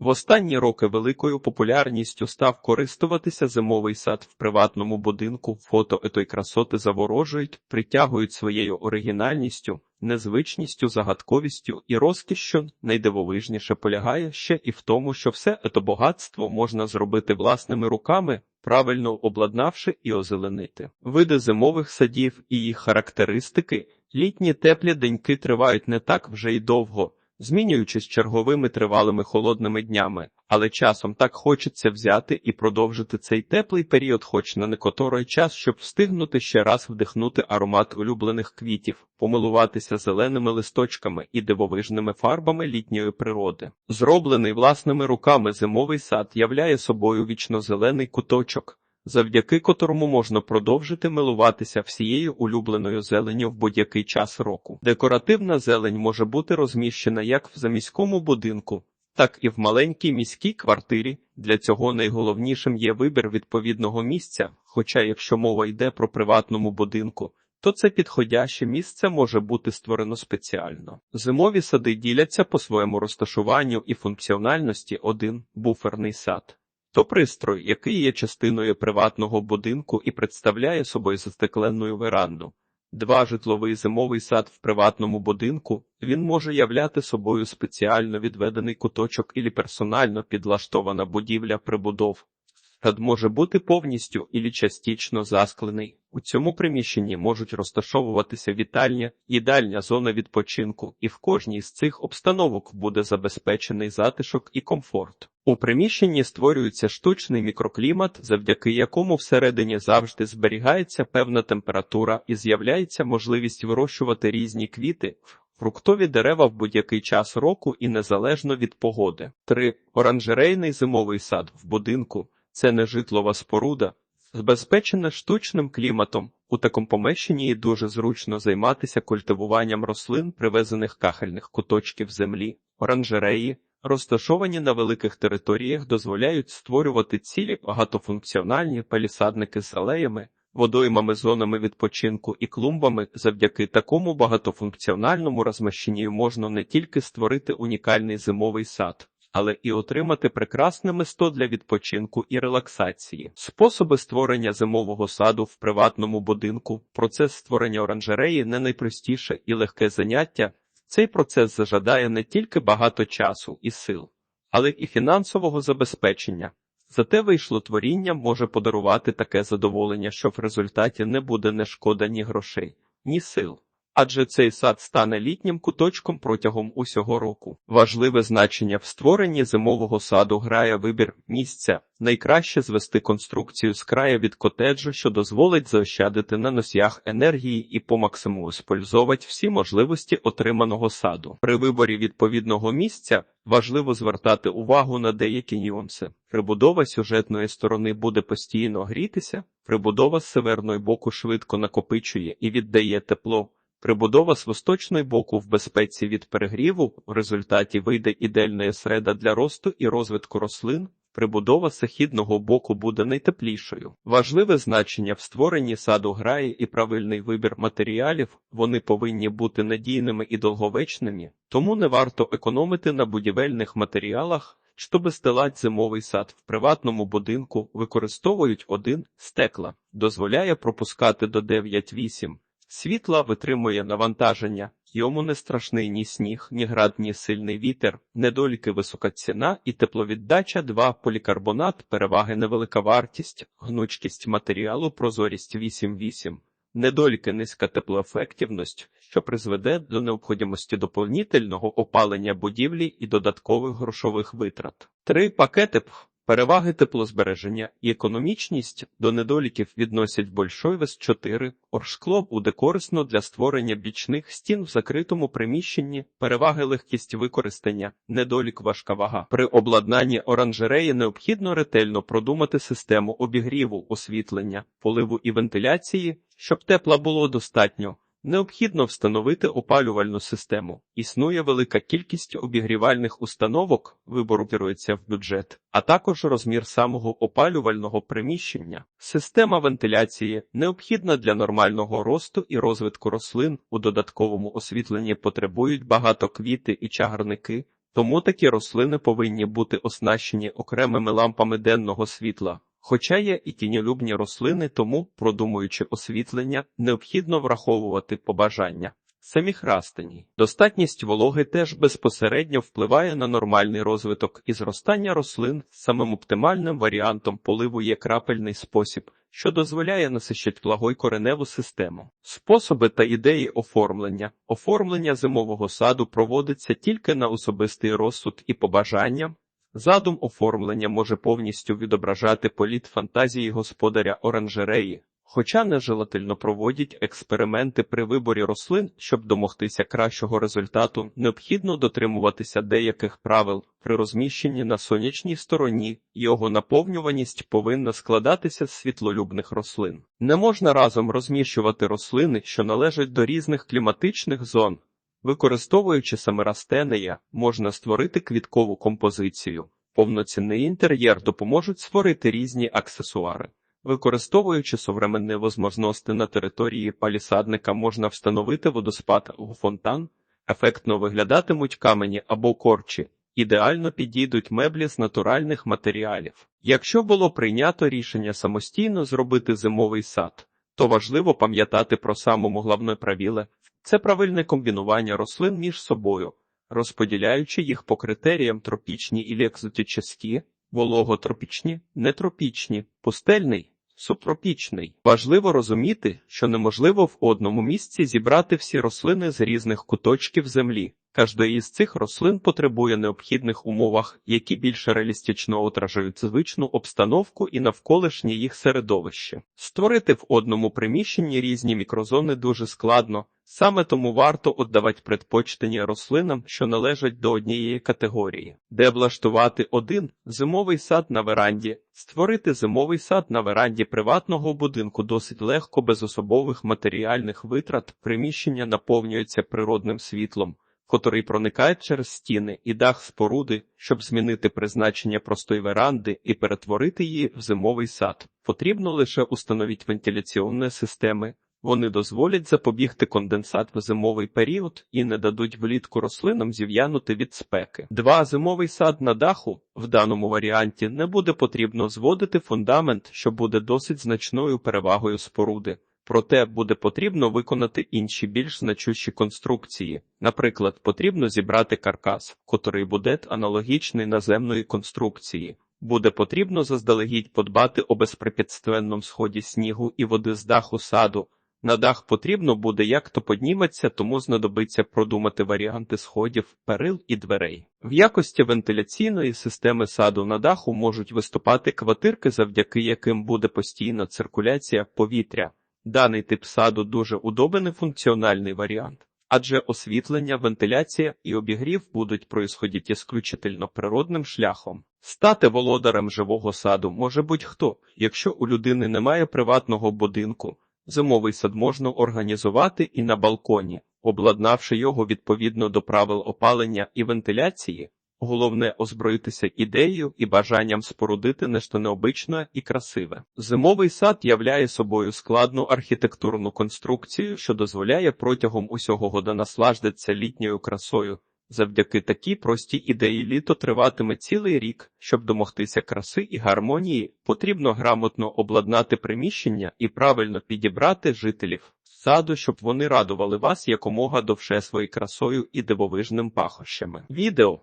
В останні роки великою популярністю став користуватися зимовий сад в приватному будинку. Фото етої красоти заворожують, притягують своєю оригінальністю, незвичністю, загадковістю і розкішшю. Найдивовижніше полягає ще і в тому, що все ето багатство можна зробити власними руками, правильно обладнавши і озеленити. Види зимових садів і їх характеристики. Літні теплі деньки тривають не так вже й довго змінюючись черговими тривалими холодними днями, але часом так хочеться взяти і продовжити цей теплий період, хоч на некоторий час, щоб встигнути ще раз вдихнути аромат улюблених квітів, помилуватися зеленими листочками і дивовижними фарбами літньої природи. Зроблений власними руками зимовий сад являє собою вічно-зелений куточок завдяки котрому можна продовжити милуватися всією улюбленою зеленню в будь-який час року. Декоративна зелень може бути розміщена як в заміському будинку, так і в маленькій міській квартирі. Для цього найголовнішим є вибір відповідного місця. Хоча, якщо мова йде про приватному будинку, то це підходяще місце може бути створено спеціально. Зимові сади діляться по своєму розташуванню і функціональності один буферний сад. То пристрой, який є частиною приватного будинку і представляє собою застекленну веранду. Два житловий зимовий сад в приватному будинку він може являти собою спеціально відведений куточок і персонально підлаштована будівля прибудов. Сад може бути повністю ілі частично засклений. У цьому приміщенні можуть розташовуватися вітальня, їдальня зона відпочинку, і в кожній з цих обстановок буде забезпечений затишок і комфорт. У приміщенні створюється штучний мікроклімат, завдяки якому всередині завжди зберігається певна температура і з'являється можливість вирощувати різні квіти, фруктові дерева в будь-який час року і незалежно від погоди. 3. оранжерейний зимовий сад в будинку це не житлова споруда, забезпечена штучним кліматом. У такому помещенні дуже зручно займатися культивуванням рослин, привезених кахельних куточків землі, оранжереї розташовані на великих територіях, дозволяють створювати цілі багатофункціональні палісадники з алеями, водоймами, зонами відпочинку і клумбами. Завдяки такому багатофункціональному розміщенню можна не тільки створити унікальний зимовий сад. Але і отримати прекрасне місто для відпочинку і релаксації. Способи створення зимового саду в приватному будинку, процес створення оранжереї не найпростіше і легке заняття, цей процес зажадає не тільки багато часу і сил, але і фінансового забезпечення. Зате вийшло творіння може подарувати таке задоволення, що в результаті не буде не шкода ні грошей, ні сил адже цей сад стане літнім куточком протягом усього року. Важливе значення в створенні зимового саду грає вибір місця. Найкраще звести конструкцію з краю від котеджу, що дозволить заощадити на носіях енергії і по максимуму спользовувати всі можливості отриманого саду. При виборі відповідного місця важливо звертати увагу на деякі нюанси. Прибудова сюжетної сторони буде постійно грітися, прибудова з северної боку швидко накопичує і віддає тепло. Прибудова з восточної боку в безпеці від перегріву в результаті вийде ідеальна середа для росту і розвитку рослин. Прибудова західного боку буде найтеплішою. Важливе значення в створенні саду грає і правильний вибір матеріалів, вони повинні бути надійними і довговечними, тому не варто економити на будівельних матеріалах. Щоб стилати зимовий сад в приватному будинку, використовують один стекла, дозволяє пропускати до 9-8 Світла витримує навантаження, йому не страшний ні сніг, ні град, ні сильний вітер, недоліки висока ціна і тепловіддача 2 полікарбонат, переваги невелика вартість, гнучкість матеріалу, прозорість 8,8, недоліки низька теплоефективність, що призведе до необхідності доповнительного опалення будівлі і додаткових грошових витрат. Три пакети Переваги теплозбереження і економічність до недоліків відносять Большойвес 4. Оршкло буде корисно для створення бічних стін в закритому приміщенні, переваги легкість використання, недолік важка вага. При обладнанні оранжереї необхідно ретельно продумати систему обігріву, освітлення, поливу і вентиляції, щоб тепла було достатньо. Необхідно встановити опалювальну систему. Існує велика кількість обігрівальних установок, вибору керується в бюджет, а також розмір самого опалювального приміщення. Система вентиляції необхідна для нормального росту і розвитку рослин. У додатковому освітленні потребують багато квіти і чагарники. Тому такі рослини повинні бути оснащені окремими лампами денного світла. Хоча є і тіньолюбні рослини, тому, продумуючи освітлення, необхідно враховувати побажання. Самих растені. Достатність вологи теж безпосередньо впливає на нормальний розвиток і зростання рослин. Самим оптимальним варіантом поливу є крапельний спосіб, що дозволяє насищати влагою кореневу систему. Способи та ідеї оформлення. Оформлення зимового саду проводиться тільки на особистий розсуд і побажання. Задум оформлення може повністю відображати політ фантазії господаря оранжереї, хоча нежелательно проводять експерименти при виборі рослин, щоб домогтися кращого результату, необхідно дотримуватися деяких правил при розміщенні на сонячній стороні, його наповнюваність повинна складатися з світлолюбних рослин. Не можна разом розміщувати рослини, що належать до різних кліматичних зон. Використовуючи саме растенея, можна створити квіткову композицію. Повноцінний інтер'єр допоможуть створити різні аксесуари. Використовуючи современні возможності на території палісадника, можна встановити водоспад у фонтан, ефектно виглядатимуть камені або корчі, ідеально підійдуть меблі з натуральних матеріалів. Якщо було прийнято рішення самостійно зробити зимовий сад, то важливо пам'ятати про самому головне правіле – це правильне комбінування рослин між собою, розподіляючи їх по критеріям тропічні і екзотичні, вологотропічні, нетропічні, пустельний, субтропічний. Важливо розуміти, що неможливо в одному місці зібрати всі рослини з різних куточків землі. Кожна із цих рослин потребує необхідних умовах, які більш реалістично отражають звичну обстановку і навколишнє їх середовище. Створити в одному приміщенні різні мікрозони дуже складно, саме тому варто віддавати предпочтення рослинам, що належать до однієї категорії, де облаштувати один зимовий сад на веранді. Створити зимовий сад на веранді приватного будинку досить легко без особових матеріальних витрат, приміщення наповнюється природним світлом котрий проникає через стіни і дах споруди, щоб змінити призначення простої веранди і перетворити її в зимовий сад. Потрібно лише установити вентиляційні системи. Вони дозволять запобігти конденсат в зимовий період і не дадуть влітку рослинам зів'янути від спеки. Два зимовий сад на даху в даному варіанті не буде потрібно зводити фундамент, що буде досить значною перевагою споруди. Проте буде потрібно виконати інші більш значущі конструкції. Наприклад, потрібно зібрати каркас, котрий буде аналогічний наземної конструкції. Буде потрібно заздалегідь подбати о безпрепятственному сході снігу і води з даху саду. На дах потрібно буде як то підніметься, тому знадобиться продумати варіанти сходів, перил і дверей. В якості вентиляційної системи саду на даху можуть виступати квартирки, завдяки яким буде постійна циркуляція повітря. Даний тип саду дуже удобний функціональний варіант, адже освітлення, вентиляція і обігрів будуть происходити ісключительно природним шляхом. Стати володарем живого саду може будь-хто, якщо у людини немає приватного будинку. Зимовий сад можна організувати і на балконі, обладнавши його відповідно до правил опалення і вентиляції. Головне озброїтися ідеєю і бажанням спорудити нешто необичне і красиве. Зимовий сад являє собою складну архітектурну конструкцію, що дозволяє протягом усього года наслаждатися літньою красою. Завдяки такій простій ідеї літо триватиме цілий рік. Щоб домогтися краси і гармонії, потрібно грамотно обладнати приміщення і правильно підібрати жителів саду, щоб вони радували вас якомога довше своєю красою і дивовижним пахощами. Відео